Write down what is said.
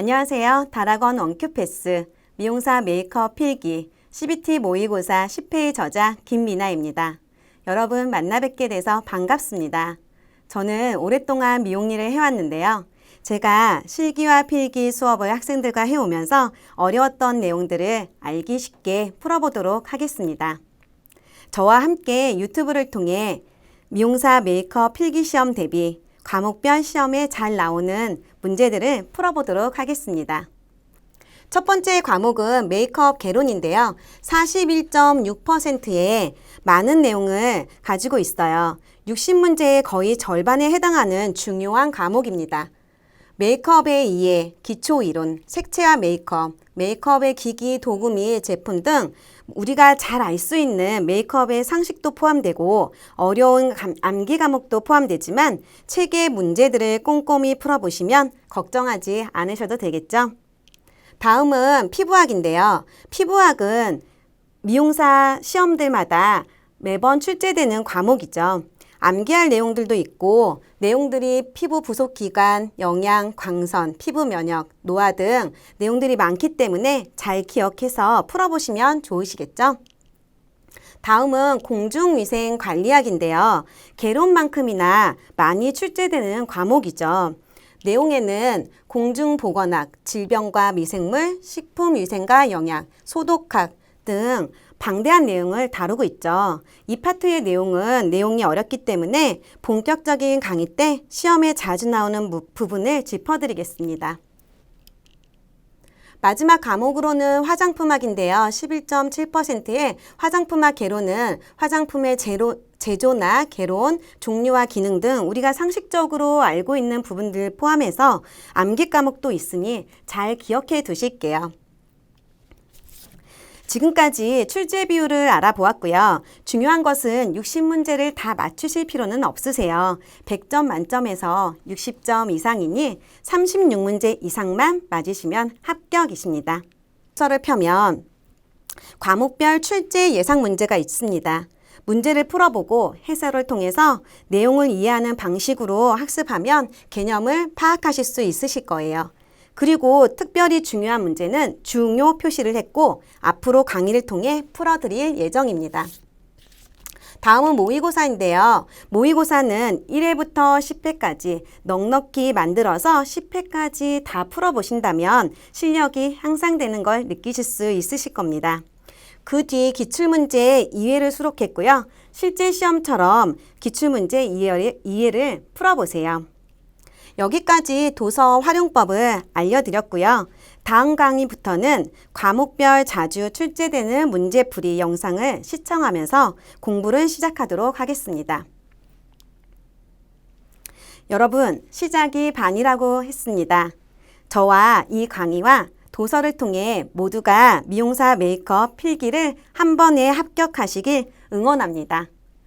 안녕하세요. 다락원 원큐패스 미용사 메이크업 필기 CBT 모의고사 10회의 저자 김미나입니다. 여러분 만나 뵙게 돼서 반갑습니다. 저는 오랫동안 미용 일을 해왔는데요. 제가 실기와 필기 수업을 학생들과 해오면서 어려웠던 내용들을 알기 쉽게 풀어보도록 하겠습니다. 저와 함께 유튜브를 통해 미용사 메이크업 필기 시험 대비 과목별 시험에 잘 나오는 문제들을 풀어보도록 하겠습니다. 첫 번째 과목은 메이크업 개론인데요. 41.6%의 많은 내용을 가지고 있어요. 60문제의 거의 절반에 해당하는 중요한 과목입니다. 메이크업의 이해, 기초 이론, 색채와 메이크업, 메이크업의 기기, 도구 및 제품 등 우리가 잘 알 수 있는 메이크업의 상식도 포함되고 어려운 감- 암기 과목도 포함되지만 책의 문제들을 꼼꼼히 풀어보시면 걱정하지 않으셔도 되겠죠? 다음은 피부학인데요. 피부학은 미용사 시험들마다 매번 출제되는 과목이죠. 암기할 내용들도 있고 내용들이 피부 부속 기관, 영양, 광선, 피부 면역, 노화 등 내용들이 많기 때문에 잘 기억해서 풀어보시면 좋으시겠죠? 다음은 공중위생 관리학인데요. 개론만큼이나 많이 출제되는 과목이죠. 내용에는 공중보건학, 질병과 미생물, 식품위생과 영양, 소독학 등 방대한 내용을 다루고 있죠. 이 파트의 내용은 내용이 어렵기 때문에 본격적인 강의 때 시험에 자주 나오는 무- 부분을 짚어드리겠습니다. 마지막 과목으로는 화장품학인데요. 11.7%의 화장품학 개론은 화장품의 제로, 제조나 개론, 종류와 기능 등 우리가 상식적으로 알고 있는 부분들 포함해서 암기 과목도 있으니 잘 기억해 두실게요. 지금까지 출제 비율을 알아보았고요. 중요한 것은 60문제를 다 맞추실 필요는 없으세요. 100점 만점에서 60점 이상이니 36문제 이상만 맞으시면 합격이십니다. 서를 펴면 과목별 출제 예상 문제가 있습니다. 문제를 풀어보고 해설을 통해서 내용을 이해하는 방식으로 학습하면 개념을 파악하실 수 있으실 거예요. 그리고 특별히 중요한 문제는 중요 표시를 했고 앞으로 강의를 통해 풀어드릴 예정입니다. 다음은 모의고사인데요. 모의고사는 1회부터 10회까지 넉넉히 만들어서 10회까지 다 풀어보신다면 실력이 향상되는 걸 느끼실 수 있으실 겁니다. 그 뒤 기출문제 2회를 수록했고요. 실제 시험처럼 기출문제 2회를, 2회를 풀어보세요. 여기까지 도서 활용법을 알려드렸고요. 다음 강의부터는 과목별 자주 출제되는 문제풀이 영상을 시청하면서 공부를 시작하도록 하겠습니다. 여러분, 시작이 반이라고 했습니다. 저와 이 강의와 도서를 통해 모두가 미용사 메이크업 필기를 한 번에 합격하시길 응원합니다.